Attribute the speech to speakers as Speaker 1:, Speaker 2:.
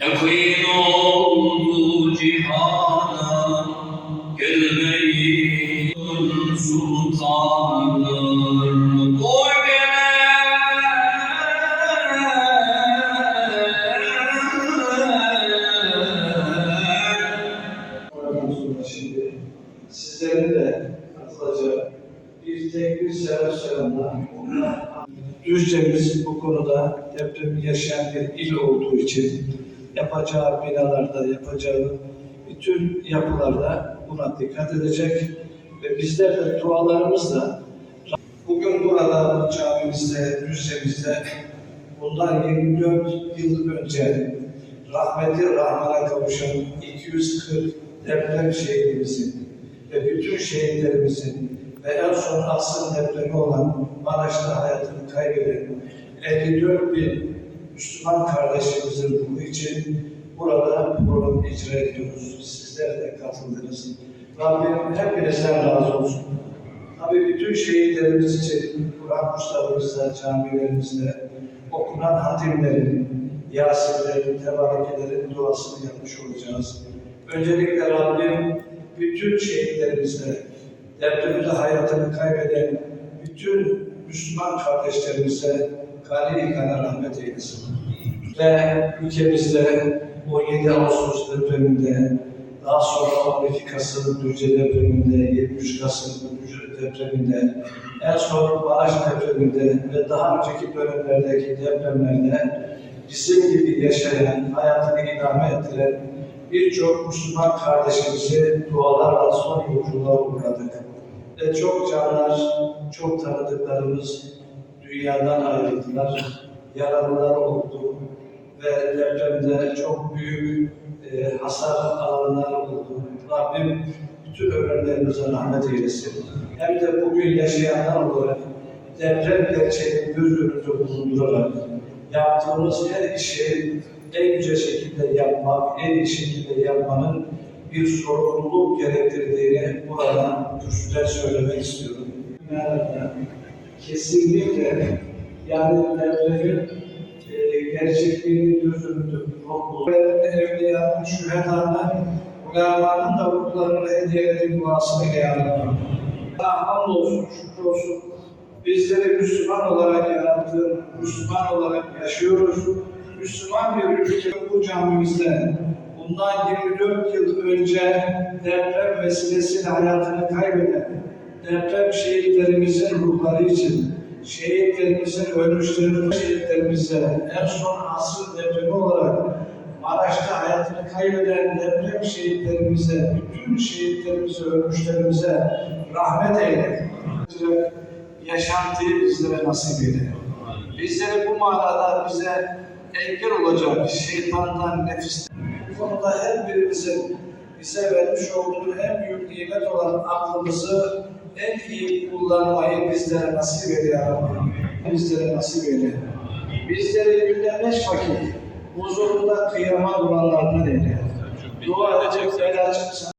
Speaker 1: Yakın oldu cihana Gelmeyin sultandır Koy
Speaker 2: şimdi. Sizlerin de katılacağı bir tek bir selam selamla Düzce'miz bu konuda depremi yaşayan bir il olduğu için yapacağı binalarda, yapacağı bütün yapılarda buna dikkat edecek ve bizler de dualarımızla bugün burada camimizde, Düzce'mizde bundan 24 yıl önce rahmeti rahmana kavuşan 240 deprem şehidimizin ve bütün şehitlerimizin ve en son asıl depremi olan Maraş'ta hayatını kaybeden 54 bin Müslüman kardeşimizin ruhu için burada program icra ediyoruz. Sizler de katıldınız. Rabbim hepinizden razı olsun. Tabii bütün şehitlerimiz için Kur'an kurslarımızda, camilerimizde okunan hatimlerin, Yasinlerin, tebarikelerin duasını yapmış olacağız. Öncelikle Rabbim bütün şehitlerimizle, depremde hayatını kaybeden bütün Müslüman kardeşlerimize gani kana rahmet eylesin. Ve ülkemizde 17 Ağustos depreminde, daha sonra 12 Kasım Düzce depreminde, 23 Kasım Düzce depreminde, en son Maraş depreminde ve daha önceki dönemlerdeki depremlerde bizim gibi yaşayan, hayatını idame ettiren birçok Müslüman kardeşimizi dualarla son yolculuğa uğradık. Ve çok canlar, çok tanıdıklarımız dünyadan ayrıldılar, yaralılar oldu ve depremde çok büyük e, hasar alanlar oldu. Rabbim bütün ölenlerimize rahmet eylesin. Hem de bugün yaşayanlar olarak deprem gerçeğini göz önünde bulundurarak yaptığımız her işi en güzel şekilde yapmak, en iyi şekilde yapmanın bir sorumluluk gerektirdiğini buradan kürsüden söylemek istiyorum. Kesinlikle yani depremin e, gerçekliğini göz önünde bulundurmak. Ben evliyanın, şühedanın, ulemanın da ruhlarını hediyelerin duasını yarabbim. Allah hamdolsun, şükür olsun. Bizleri Müslüman olarak yarattın, Müslüman olarak yaşıyoruz. Müslüman bir ülke bu camimizde bundan 24 yıl önce deprem vesilesiyle hayatını kaybeden deprem şehitlerimizin ruhları için, şehitlerimizin ölmüşlerinin şehitlerimize en son asıl depremi olarak Maraş'ta hayatını kaybeden deprem şehitlerimize, bütün şehitlerimize, ölmüşlerimize rahmet eyle. Yaşantıyı bizlere nasip eyle. Bizleri bu manada bize engel olacak şeytandan, nefisten. Bu konuda her birimizin bize vermiş olduğu en büyük nimet olan aklımızı en iyi kullanmayı bizlere nasip eyle ya Rabbi. Bizlere nasip eyle. Bizleri günde beş vakit huzurunda kıyama duranlardan eyle. Dua edecek, bela çıksın.